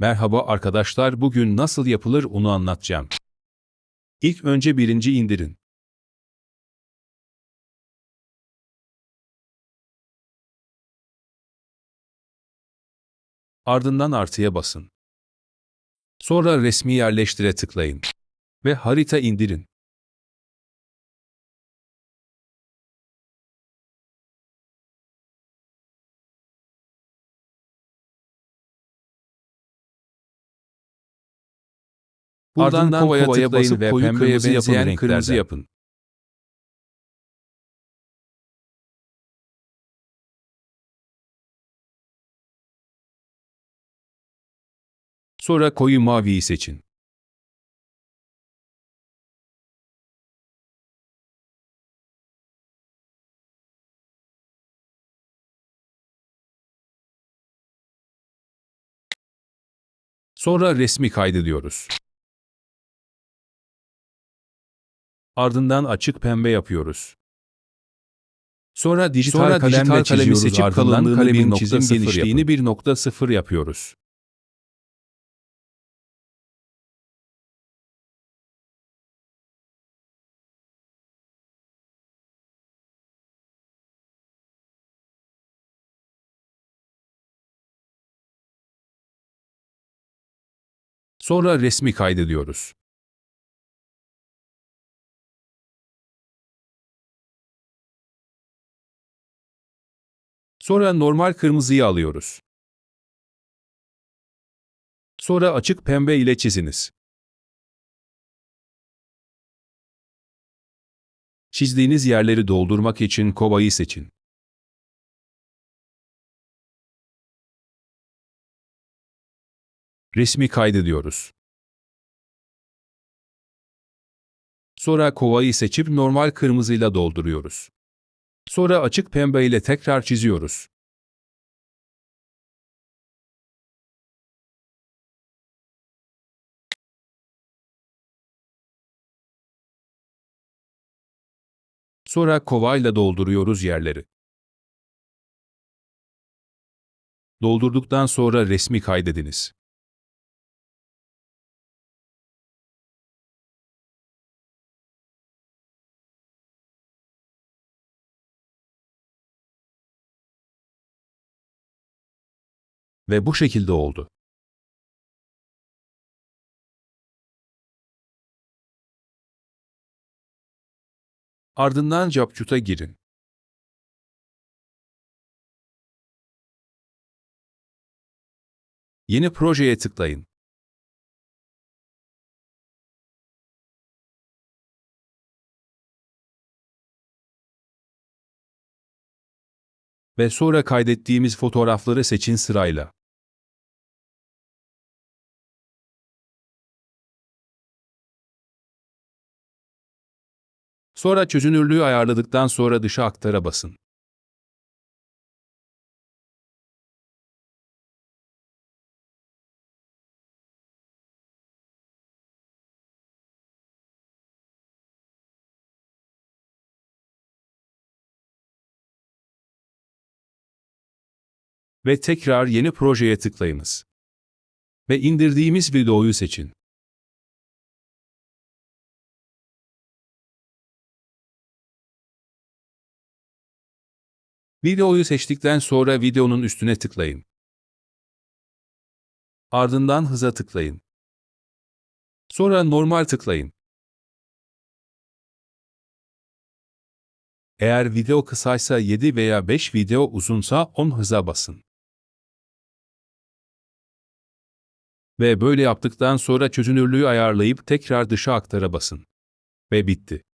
Merhaba arkadaşlar bugün nasıl yapılır onu anlatacağım. İlk önce birinci indirin. Ardından artıya basın. Sonra resmi yerleştire tıklayın. Ve harita indirin. Buradan Ardından kovaya kovaya basıp ve koyu pembeye kırmızı yapın benzeyen renklerden. kırmızı yapın. Sonra koyu maviyi seçin. Sonra resmi kaydediyoruz. Ardından açık pembe yapıyoruz. Sonra dijital Sonra kalemle dijital kalemi seçip Ardından kalemin 1.0 çizim genişliğini 1.0 yapıyoruz. Sonra resmi kaydediyoruz. Sonra normal kırmızıyı alıyoruz. Sonra açık pembe ile çiziniz. Çizdiğiniz yerleri doldurmak için kovayı seçin. Resmi kaydediyoruz. Sonra kovayı seçip normal kırmızıyla dolduruyoruz. Sonra açık pembe ile tekrar çiziyoruz. Sonra kovayla dolduruyoruz yerleri. Doldurduktan sonra resmi kaydediniz. Ve bu şekilde oldu. Ardından CapCut'a girin. Yeni projeye tıklayın. Ve sonra kaydettiğimiz fotoğrafları seçin sırayla. Sonra çözünürlüğü ayarladıktan sonra dışa aktara basın. Ve tekrar yeni projeye tıklayınız. Ve indirdiğimiz videoyu seçin. Videoyu seçtikten sonra videonun üstüne tıklayın. Ardından hıza tıklayın. Sonra normal tıklayın. Eğer video kısaysa 7 veya 5 video uzunsa 10 hıza basın. Ve böyle yaptıktan sonra çözünürlüğü ayarlayıp tekrar dışa aktara basın. Ve bitti.